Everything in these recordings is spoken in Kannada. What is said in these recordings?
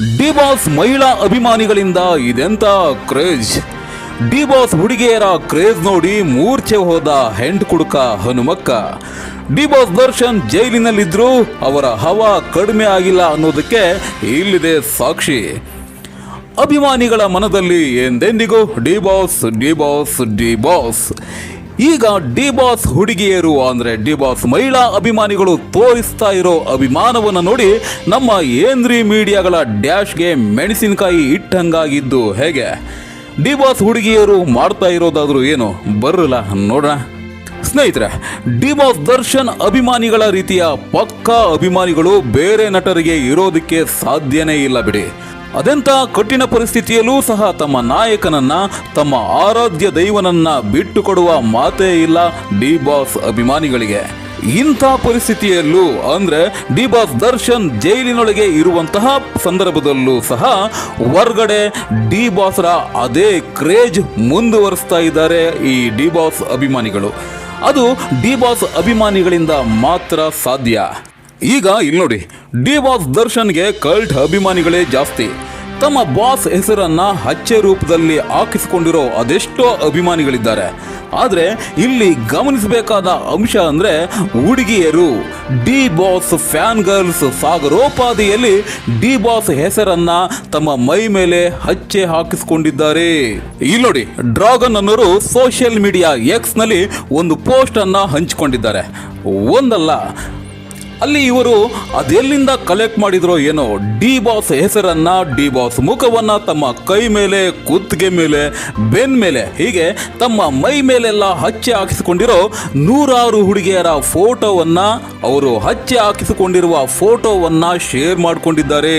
ಡಿ ಬಾಸ್ ಮಹಿಳಾ ಅಭಿಮಾನಿಗಳಿಂದ ಇದೆಂತ ಕ್ರೇಜ್? ಡಿ ಬಾಸ್ ಹುಡುಗಿಯರ ಕ್ರೇಜ್ ನೋಡಿ ಮೂರ್ಛೆ ಹೋದ ಹೆಂಡ್ ಕುಡುಕ ಹನುಮಕ್ಕ. ಡಿ ಬಾಸ್ ದರ್ಶನ್ ಜೈಲಿನಲ್ಲಿದ್ರು ಅವರ ಹವಾ ಕಡಿಮೆ ಆಗಿಲ್ಲ ಅನ್ನೋದಕ್ಕೆ ಇಲ್ಲಿದೆ ಸಾಕ್ಷಿ. ಅಭಿಮಾನಿಗಳ ಮನದಲ್ಲಿ ಎಂದೆಂದಿಗೂ D boss D boss D boss ಈಗ ಡಿ ಬಾಸ್ ಹುಡುಗಿಯರು ಅಂದ್ರೆ ಡಿ ಬಾಸ್ ಮಹಿಳಾ ಅಭಿಮಾನಿಗಳು ತೋರಿಸ್ತಾ ಇರೋ ಅಭಿಮಾನವನ್ನು ನೋಡಿ ನಮ್ಮ ಏಂದ್ರಿ ಮೀಡಿಯಾಗಳ ಡ್ಯಾಶ್ಗೆ ಮೆಣಸಿನಕಾಯಿ ಇಟ್ಟಂಗಾಗಿದ್ದು ಹೇಗೆ? ಡಿ ಬಾಸ್ ಹುಡುಗಿಯರು ಮಾಡ್ತಾ ಇರೋದಾದ್ರೂ ಏನು? ಬರಲ್ಲ ನೋಡೋಣ. ಸ್ನೇಹಿತರೆ, ಡಿ ಬಾಸ್ ದರ್ಶನ್ ಅಭಿಮಾನಿಗಳ ರೀತಿಯ ಪಕ್ಕಾ ಅಭಿಮಾನಿಗಳು ಬೇರೆ ನಟರಿಗೆ ಇರೋದಕ್ಕೆ ಸಾಧ್ಯನೇ ಇಲ್ಲ ಬಿಡಿ. ಅದೆಂಥ ಕಠಿಣ ಪರಿಸ್ಥಿತಿಯಲ್ಲೂ ಸಹ ತಮ್ಮ ನಾಯಕನನ್ನ, ತಮ್ಮ ಆರಾಧ್ಯ ದೈವನನ್ನ ಬಿಟ್ಟು ಕೊಡುವ ಮಾತೇ ಇಲ್ಲ ಡಿ ಬಾಸ್ ಅಭಿಮಾನಿಗಳಿಗೆ. ಇಂಥ ಪರಿಸ್ಥಿತಿಯಲ್ಲೂ ಅಂದ್ರೆ ಡಿ ಬಾಸ್ ದರ್ಶನ್ ಜೈಲಿನೊಳಗೆ ಇರುವಂತಹ ಸಂದರ್ಭದಲ್ಲೂ ಸಹ ಹೊರ್ಗಡೆ ಡಿ ಬಾಸ್ರ ಅದೇ ಕ್ರೇಜ್ ಮುಂದುವರಿಸ್ತಾ ಇದ್ದಾರೆ ಈ ಡಿ ಬಾಸ್ ಅಭಿಮಾನಿಗಳು. ಅದು ಡಿ ಬಾಸ್ ಅಭಿಮಾನಿಗಳಿಂದ ಮಾತ್ರ ಸಾಧ್ಯ. ಈಗ ಇಲ್ಲಿ ನೋಡಿ ಡಿ ಬಾಸ್ ದರ್ಶನ್ಗೆ ಕಲ್ಟ್ ಅಭಿಮಾನಿಗಳೇ ಜಾಸ್ತಿ. ತಮ್ಮ ಬಾಸ್ ಹೆಸರನ್ನ ಹಚ್ಚೆ ರೂಪದಲ್ಲಿ ಹಾಕಿಸಿಕೊಂಡಿರೋ ಅದೆಷ್ಟೋ ಅಭಿಮಾನಿಗಳಿದ್ದಾರೆ. ಆದರೆ ಇಲ್ಲಿ ಗಮನಿಸಬೇಕಾದ ಅಂಶ ಅಂದರೆ ಹುಡುಗಿಯರು ಡಿ ಬಾಸ್ ಫ್ಯಾನ್ ಗರ್ಲ್ಸ್ ಸಾಗರೋಪಾದಿಯಲ್ಲಿ ಡಿ ಬಾಸ್ ಹೆಸರನ್ನ ತಮ್ಮ ಮೈ ಮೇಲೆ ಹಚ್ಚೆ ಹಾಕಿಸಿಕೊಂಡಿದ್ದಾರೆ. ಇಲ್ಲಿ ನೋಡಿ, ಡ್ರಾಗನ್ ಅನ್ನೋರು ಸೋಷಿಯಲ್ ಮೀಡಿಯಾ ಎಕ್ಸ್ನಲ್ಲಿ ಒಂದು ಪೋಸ್ಟ್ ಅನ್ನ ಹಂಚಿಕೊಂಡಿದ್ದಾರೆ. ಒಂದಲ್ಲ ಅಲ್ಲಿ ಇವರು ಅದೆಲ್ಲಿಂದ ಕಲೆಕ್ಟ್ ಮಾಡಿದ್ರೋ ಏನೋ ಡಿ ಬಾಸ್ ಹೆಸರನ್ನ ಡಿ ಬಾಸ್ ಮುಖವನ್ನ ತಮ್ಮ ಕೈ ಮೇಲೆ, ಕುತ್ತಿಗೆ ಮೇಲೆ, ಬೆನ್ ಮೇಲೆ, ಹೀಗೆ ತಮ್ಮ ಮೈ ಮೇಲೆಲ್ಲ ಹಚ್ಚಿ ಹಾಕಿಸಿಕೊಂಡಿರೋ ನೂರಾರು ಹುಡುಗಿಯರ ಫೋಟೋವನ್ನ ಅವರು ಹಚ್ಚಿ ಹಾಕಿಸಿಕೊಂಡಿರುವ ಫೋಟೋವನ್ನ ಶೇರ್ ಮಾಡಿಕೊಂಡಿದ್ದಾರೆ.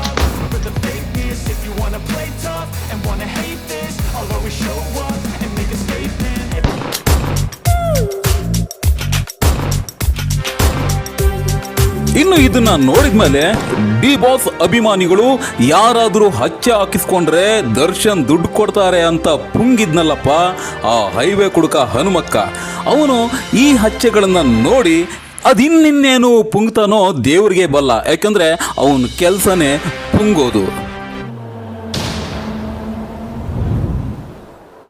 ಇನ್ನು ಇದನ್ನ ನೋಡಿದ್ಮೇಲೆ ಡಿ ಬಾಸ್ ಅಭಿಮಾನಿಗಳು ಯಾರಾದರೂ ಹಚ್ಚ ಹಾಕಿಸ್ಕೊಂಡ್ರೆ ದರ್ಶನ್ ದುಡ್ಡು ಕೊಡ್ತಾರೆ ಅಂತ ಪುಂಗಿದ್ನಲ್ಲಪ್ಪ. ಆ ಹೈವೇ ಕುಡುಕ ಹನುಮಕ್ಕ. ಅವನು ಈ ಹಚ್ಚೆಗಳನ್ನ ನೋಡಿ ಅದಿನ್ನಿನ್ನೇನು ಪುಂಗ್ತಾನೋ ದೇವ್ರಿಗೆ ಬಲ್ಲ. ಯಾಕಂದ್ರೆ ಅವನ ಕೆಲಸನೇ ಪುಂಗೋದು.